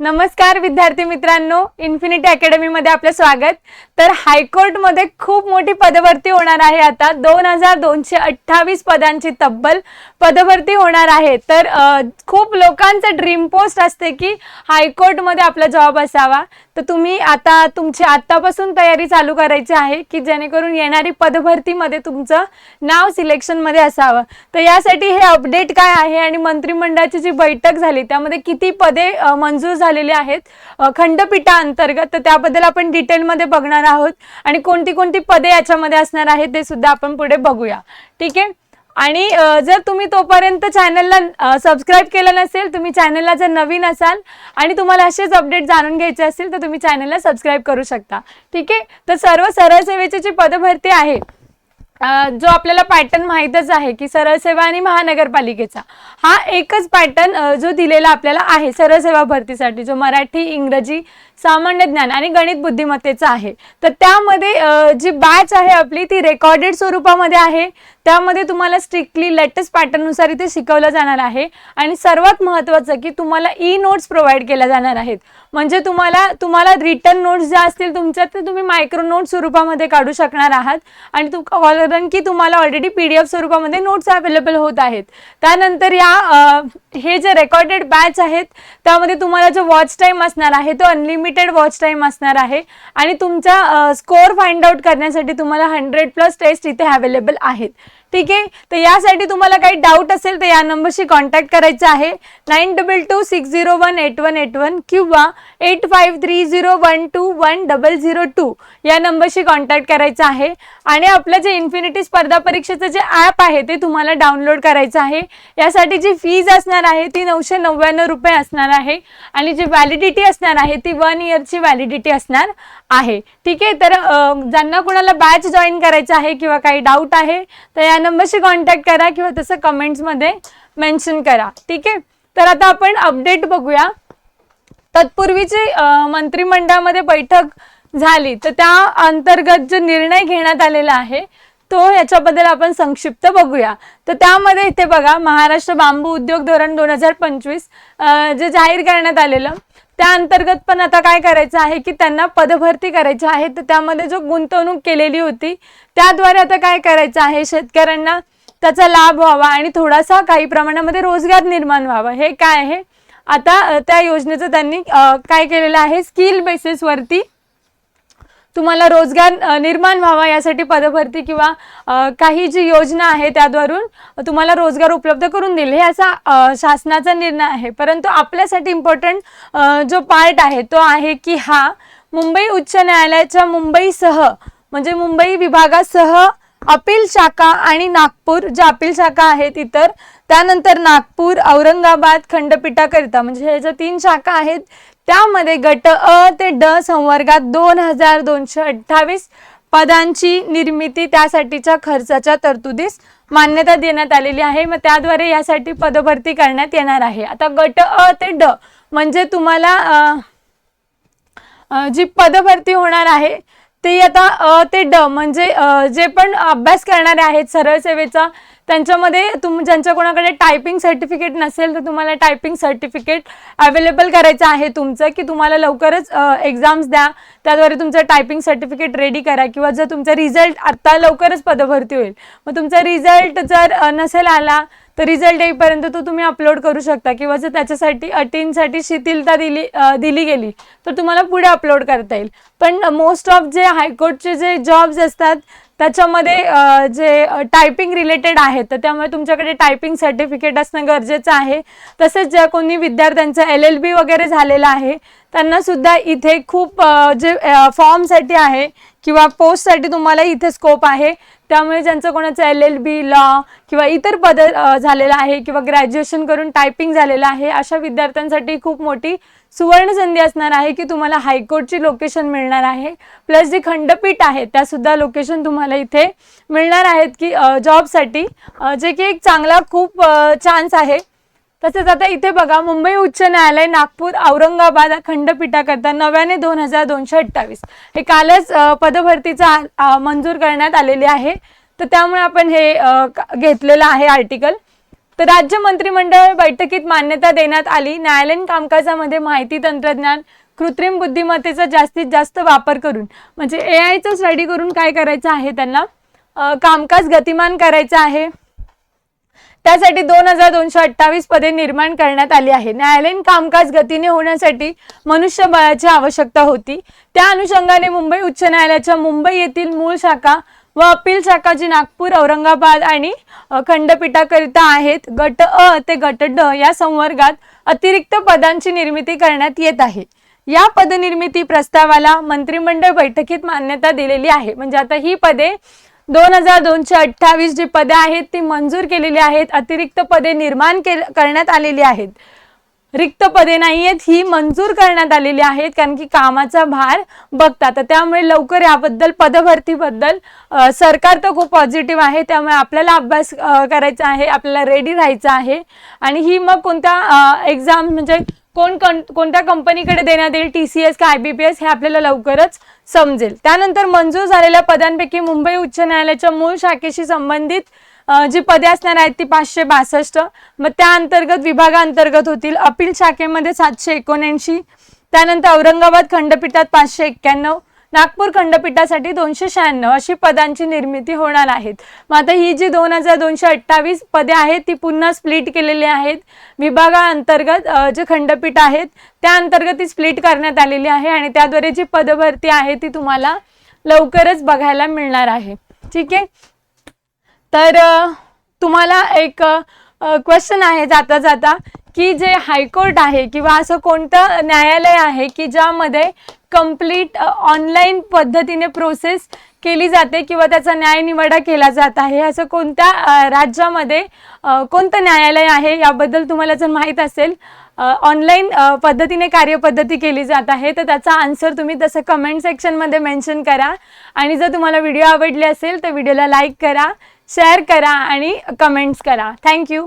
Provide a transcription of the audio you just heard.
नमस्कार विद्यार्थी मित्रांनो इन्फिनिटी अकॅडमीमध्ये आपलं स्वागत. तर हायकोर्टमध्ये खूप मोठी पदभरती होणार आहे आता. दोन हजार दोनशे अठ्ठावीस पदांची तब्बल पदभरती होणार आहे. तर खूप लोकांचं ड्रीम पोस्ट असते की हायकोर्टमध्ये आपला जॉब असावा. तर तुम्ही आता तुमची आत्तापासून तयारी चालू करायची आहे की जेणेकरून येणारी पदभरतीमध्ये तुमचं नाव सिलेक्शनमध्ये असावं. तर यासाठी हे अपडेट काय आहे आणि मंत्रिमंडळाची जी बैठक झाली त्यामध्ये किती पदे मंजूर झालेली आहेत खंडपीठाअंतर्गत खंडपीठा अंतर्गत तर त्याबद्दल आपण डिटेलमध्ये बघणार आहोत. आणि कोणती कोणती पदे याच्यामध्ये असणार आहेत ते सुद्धा आपण पुढे बघूया. ठीक आहे? आणि जर तुम्ही तोपर्यंत चॅनलला सबस्क्राईब केलं नसेल तुम्ही चॅनलला जर नवीन असाल आणि तुम्हाला असेच अपडेट जाणून घ्यायचे असतील तर तुम्ही चॅनलला सबस्क्राईब करू शकता. ठीक आहे? तर सर्व सरळ सेवेची जी पदभरती आहे जो आपल्याला पॅटर्न माहीतच आहे की सरळ सेवा आणि महानगरपालिकेचा हा एकच पॅटर्न जो दिलेला आपल्याला आहे सरळ सेवा भरतीसाठी जो मराठी इंग्रजी सामान्य ज्ञान आणि गणित बुद्धिमत्तेचा आहे. तर त्यामध्ये जी बॅच आहे आपली ती रेकॉर्डेड स्वरूपामध्ये आहे. त्यामध्ये तुम्हाला स्ट्रिक्टली लेटेस्ट पॅटर्ननुसार इथे शिकवलं जाणार आहे. आणि सर्वात महत्त्वाचं की तुम्हाला ई नोट्स प्रोव्हाइड केल्या जाणार आहेत. म्हणजे तुम्हाला तुम्हाला रिटर्न नोट्स ज्या असतील तुमच्या ते तुम्ही मायक्रो नोट स्वरूपामध्ये काढू शकणार आहात. आणि तु कारण की तुम्हाला ऑलरेडी पी डी एफ स्वरूपामध्ये नोट्स अवेलेबल होत आहेत. त्यानंतर या हे जे रेकॉर्डेड बॅच आहेत त्यामध्ये तुम्हाला जो वॉच टाईम असणार आहे तो अनलिमिटेड वॉच टाईम असणार आहे. आणि तुमचा स्कोअर फाइंड आउट करण्यासाठी तुम्हाला हंड्रेड प्लस टेस्ट इथे अवेलेबल आहेत. ठीक आहे? तर यासाठी तुम्हाला काही डाऊट असेल तर या नंबरशी कॉन्टॅक्ट करायचं आहे. Nine double two six zero one eight one eight one किंवा eight five three zero one two one double zero two या नंबरशी कॉन्टॅक्ट करायचं आहे. आणि आपलं जे इन्फिनिटी स्पर्धा परीक्षेचं जे ॲप आहे ते तुम्हाला डाउनलोड करायचं आहे. यासाठी जी फीज असणार आहे ती नऊशे नव्याण्णव रुपये असणार आहे. आणि जी व्हॅलिडिटी असणार आहे ती वन इयरची व्हॅलिडिटी असणार आहे. ठीक आहे? तर ज्यांना कोणाला बॅच जॉईन करायचं आहे किंवा काही डाऊट आहे तर या नंबरशी कॉन्टॅक्ट करा किंवा तसं कमेंट्समध्ये मेन्शन करा. ठीक आहे? तर आता आपण अपडेट बघूया. तत्पूर्वीची मंत्रिमंडळामध्ये बैठक झाली. तर त्या अंतर्गत जो निर्णय घेण्यात आलेला आहे तो याच्याबद्दल आपण संक्षिप्त बघूया. तर त्यामध्ये इथे बघा महाराष्ट्र बांबू उद्योग धोरण दोन हजार पंचवीस जे जाहीर करण्यात आलेलं त्या अंतर्गत पण आता काय करायचं आहे की त्यांना पदभरती करायची आहे. तर त्यामध्ये जो गुंतवणूक केलेली होती त्याद्वारे आता काय करायचं आहे? शेतकऱ्यांना त्याचा लाभ व्हावा आणि थोडासा काही प्रमाणामध्ये रोजगार निर्माण व्हावा. हे काय आहे? आता त्या योजनेचं त्यांनी काय केलेलं आहे? स्किल बेसिसवरती तुम्हाला रोजगार निर्माण व्हावा यासाठी पदभरती किंवा काही जी योजना आहे त्याद्वारून तुम्हाला रोजगार उपलब्ध करून देईल हे असा शासनाचा निर्णय आहे. परंतु आपल्यासाठी इम्पॉर्टंट जो पार्ट आहे तो आहे की हा मुंबई उच्च न्यायालयाच्या मुंबईसह म्हणजे मुंबई विभागासह अपील शाखा आणि नागपूर ज्या अपील शाखा आहेत इतर त्यानंतर नागपूर औरंगाबाद खंडपीठाकरिता म्हणजे हे ज्या तीन शाखा आहेत त्यामध्ये गट अ ते ड संवर्गात दोन हजार दोनशे अठ्ठावीस पदांची निर्मिती त्यासाठीच्या खर्चाच्या तरतुदीस मान्यता देण्यात आलेली आहे. मग त्याद्वारे यासाठी पदभरती करण्यात येणार आहे. आता गट अ ते ड म्हणजे तुम्हाला जी पदभरती होणार आहे ती आता अ ते ड म्हणजे जे पण अभ्यास करणारे आहेत सरळ सेवेचा त्यांच्यामध्ये तुम ज्यांच्या कोणाकडे टायपिंग सर्टिफिकेट नसेल तर तुम्हाला टायपिंग सर्टिफिकेट अवेलेबल करायचं आहे तुमचं की तुम्हाला लवकरच एक्झाम्स द्या. त्याद्वारे तुमचं टायपिंग सर्टिफिकेट रेडी करा किंवा जर तुमचा रिझल्ट आत्ता लवकरच पदभरती होईल. मग तुमचा रिझल्ट जर नसेल आला तर रिझल्ट येईपर्यंत तो तुम्ही अपलोड करू शकता. किंवा जर त्याच्यासाठी अटींसाठी शिथिलता दिली दिली गेली तर तुम्हाला पुढे अपलोड करता येईल. पण मोस्ट ऑफ जे हायकोर्टचे जे जॉब्स असतात त्याच्यामध्ये जे टायपिंग रिलेटेड आहेत तर त्यामुळे तुमच्याकडे टायपिंग सर्टिफिकेट असणं गरजेचं आहे. तसेच ज्या कोणी विद्यार्थ्यांचं एल एल बी वगैरे झालेलं आहे त्यांना सुद्धा इथे खूप जे फॉर्मसाठी आहे किंवा पोस्टसाठी तुम्हाला इथे स्कोप आहे त्यामुळे ज्यांचं कोणाचं एल एल बी लॉ किंवा इतर पद झालेलं आहे किंवा ग्रॅज्युएशन करून टायपिंग झालेलं आहे अशा विद्यार्थ्यांसाठी खूप मोठी सुवर्ण संधी असणार आहे की तुम्हाला हायकोर्टची लोकेशन मिळणार आहे. प्लस जे खंडपीठ आहे त्यासुद्धा लोकेशन तुम्हाला इथे मिळणार आहेत की जॉबसाठी. जे की एक चांगला खूप चान्स आहे. तसेच आता इथे बघा मुंबई उच्च न्यायालय नागपूर औरंगाबाद खंडपीठाकरता नव्याने दोन हजार दोनशे अठ्ठावीस. हे कालच पदभरतीचा मंजूर करण्यात आलेली आहे. तर त्यामुळे आपण हे घेतलेलं आहे आर्टिकल. तर राज्य मंत्रिमंडळ बैठकीत मान्यता देण्यात आली. न्यायालयीन कामकाजामध्ये माहिती तंत्रज्ञान कृत्रिम बुद्धिमत्तेचा जास्तीत जास्त वापर करून म्हणजे ए आयचा स्टडी करून काय करायचं आहे त्यांना? कामकाज गतिमान करायचं आहे. त्यासाठी दोन हजार दोनशे अठ्ठावीस पदे निर्माण करण्यात आली आहे. न्यायालयीन कामकाज गतीने होण्यासाठी मनुष्यबळाची आवश्यकता होती. त्या अनुषंगाने मुंबई उच्च न्यायालयाच्या मुंबई येथील मूळ शाखा व अपील शाखा जी नागपूर औरंगाबाद आणि खंडपीठाकरिता आहेत गट अ ते गट ड या संवर्गात अतिरिक्त पदांची निर्मिती करण्यात येत आहे. या पदनिर्मिती प्रस्तावाला मंत्रिमंडळ बैठकीत मान्यता दिलेली आहे. म्हणजे आता ही पदे दोन हजार दोनशे अठ्ठावीस जी पदे आहेत ती मंजूर केलेली आहेत अतिरिक्त पदे निर्माण केल करण्यात आलेली आहेत. रिक्त पदे नाही आहेत ही मंजूर करण्यात आलेली आहेत कारण की कामाचा भार बघता. तर त्यामुळे लवकर याबद्दल पदभरतीबद्दल सरकार तर खूप पॉझिटिव्ह आहे त्यामुळे आपल्याला अभ्यास करायचा आहे आपल्याला रेडी राहायचं आहे. आणि ही मग कोणत्या एक्झाम म्हणजे कोण कोण कोणत्या कंपनीकडे देण्यात येईल टी सी एस का आय बी पी एस हे आपल्याला लवकरच समजेल. त्यानंतर मंजूर झालेल्या पदांपैकी मुंबई उच्च न्यायालयाच्या मूळ शाखेशी संबंधित जी पदे असणार आहेत ती पाचशे बासष्ट. मग त्या अंतर्गत विभागाअंतर्गत होतील अपील शाखेमध्ये सातशे एकोणऐंशी. त्यानंतर औरंगाबाद खंडपीठात पाचशे एक्क्याण्णव. नागपूर खंडपीठासाठी दोनशे शहाण्णव अशी पदांची निर्मिती होणार आहेत. मग आता ही जी दोन हजार दोनशे अठ्ठावीस पदे आहेत ती पुन्हा स्प्लिट केलेली आहेत. विभागाअंतर्गत जे खंडपीठ आहेत त्या अंतर्गत ती स्प्लिट करण्यात आलेली आहे आणि त्याद्वारे जी पदभरती आहे ती तुम्हाला लवकरच बघायला मिळणार आहे. ठीक आहे? तर तुम्हाला एक क्वेश्चन आहे जाता जाता की जे हायकोर्ट आहे किंवा असं कोणतं न्यायालय आहे की ज्यामध्ये कंप्लीट ऑनलाईन uh, पद्धतीने प्रोसेस केली जाते किंवा त्याचा न्यायनिवाडा केला जात आहे. असं कोणत्या uh, राज्यामध्ये uh, कोणतं न्यायालय आहे याबद्दल तुम्हाला जर माहीत असेल ऑनलाईन पद्धतीने कार्यपद्धती केली जात आहे तर त्याचा आन्सर तुम्ही तसं कमेंट सेक्शनमध्ये मेन्शन करा. आणि जर तुम्हाला व्हिडिओ आवडले असेल तर व्हिडिओला लाईक करा शेअर करा आणि कमेंट्स करा. थँक्यू